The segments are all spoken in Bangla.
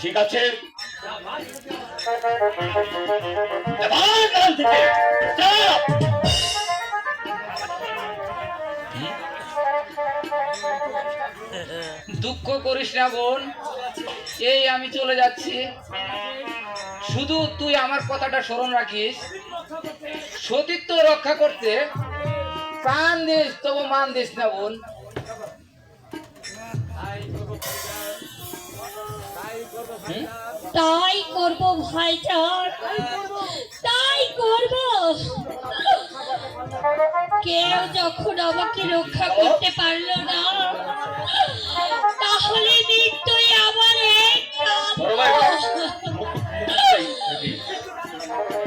ঠিক আছে। দুঃখ করিস না বোন, এই আমি চলে যাচ্ছি। শুধু তুই আমার কথাটা স্মরণ রাখিস। সতীত্ব রক্ষা করতে প্রাণ দিস, তবু মান দিস না বোন। তাই করব ভাইজান। তাই করব। কেউ যখন আমাকে রক্ষা করতে পারল না তাহলে মৃত্যুই আমার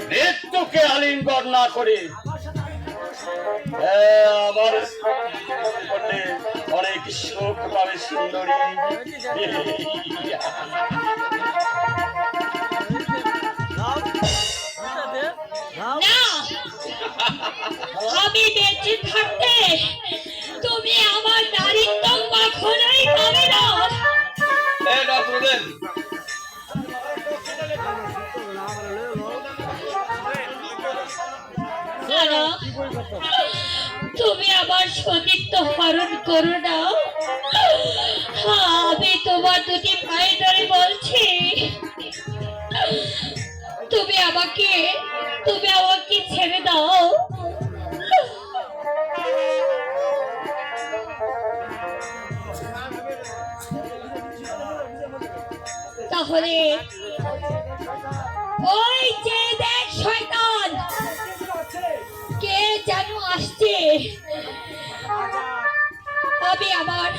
মৃত্যুকে আলিঙ্গন না করে আমার করলে অনেক সুখ পাবে সুন্দরী। আমি বেঁচে থাকতে তুমি আমার নারীত্ব তুমি আমার সতীত্ব হরণ করো না আমি তোমার দুটি পায়ে ধরে বলছি, তুমি আমাকে তুমি আমাকে ছেড়ে দাও। তাহলে ওই যে দেখ শয়তান আসছে। আমি আমার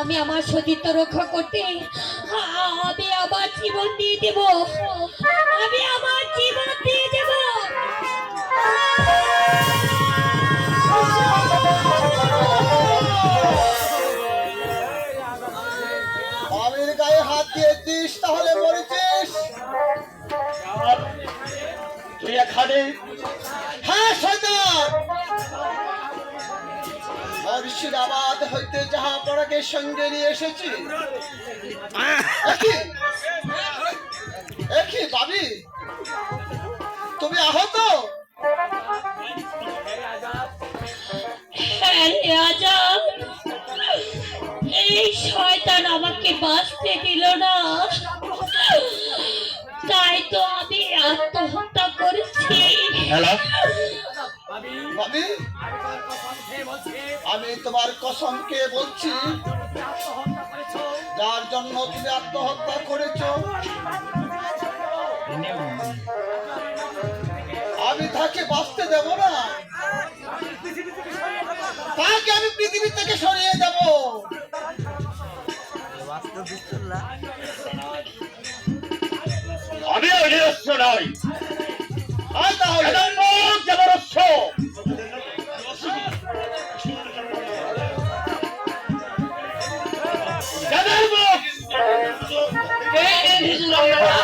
আমি আমার সতীত্ব রক্ষা করতে আমি আমার জীবন দিয়ে দেব। আমি আমার জীবন দিয়ে দেব। আমির গায়ে হাত দিয়েছিস তাহলে মরেছিস। তুই এখানে। হ্যাঁ শয়তান! মুর্শিদাবাদ হইতে যাহা পড়াকে সঙ্গে নিয়ে এসেছি। একই? বাবি? তুমি আহত? হ্যাঁ এই শয়তান আমাকে বাঁচতে দিল না। তাই তো আমি আত্মহত্যা করেছি। হ্যালো বাবি আমি তোমার কসমকে বলছি যার জন্য তুমি আত্মহত্যা করেছ। আমি তাকে বাঁচতে দেব না। তাকে আমি পৃথিবী থেকে সরিয়ে দেব। আমি অনিরস্য নই। আয় তাহলে। জবরস্য Yeah.